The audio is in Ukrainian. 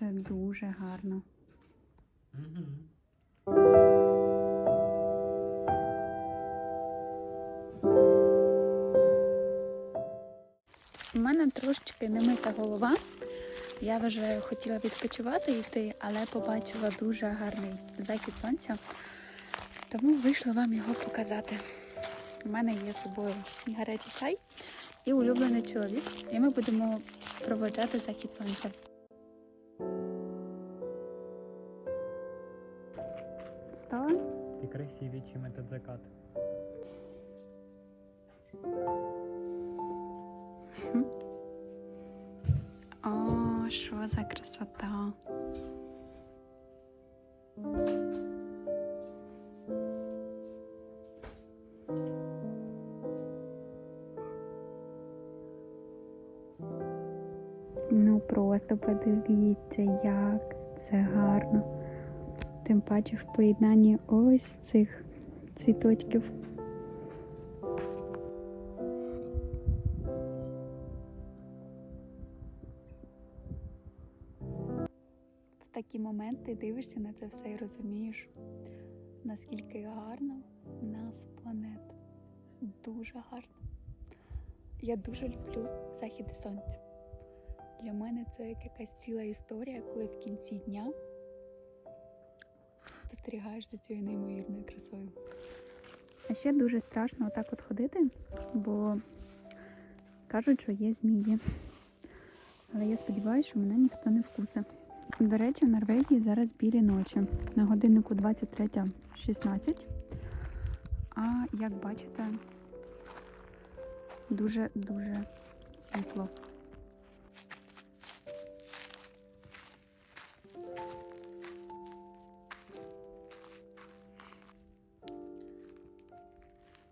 Це дуже гарно. Угу. У мене трошечки немита голова. Я вже хотіла відпочивати йти, але побачила дуже гарний захід сонця. Тому вийшла вам його показати. У мене є з собою гарячий чай і улюблений чоловік. І ми будемо проводжати захід сонця. Стала? І красиві, чим этот закат. О, що за красота. Ну просто подивіться, як це гарно. Тим паче в поєднанні ось цих цвіточків. В такі моменти дивишся на це все і розумієш, наскільки гарна в нас планета. Дуже гарна. Я дуже люблю західи сонця. Для мене це як якась ціла історія, коли в кінці дня спостерігаєш за цією неймовірною красою. А ще дуже страшно отак от ходити, бо кажуть, що є змії. Але я сподіваюся, що мене ніхто не вкусить. До речі, в Норвегії зараз білі ночі. На годиннику 23.16. А як бачите, дуже-дуже світло.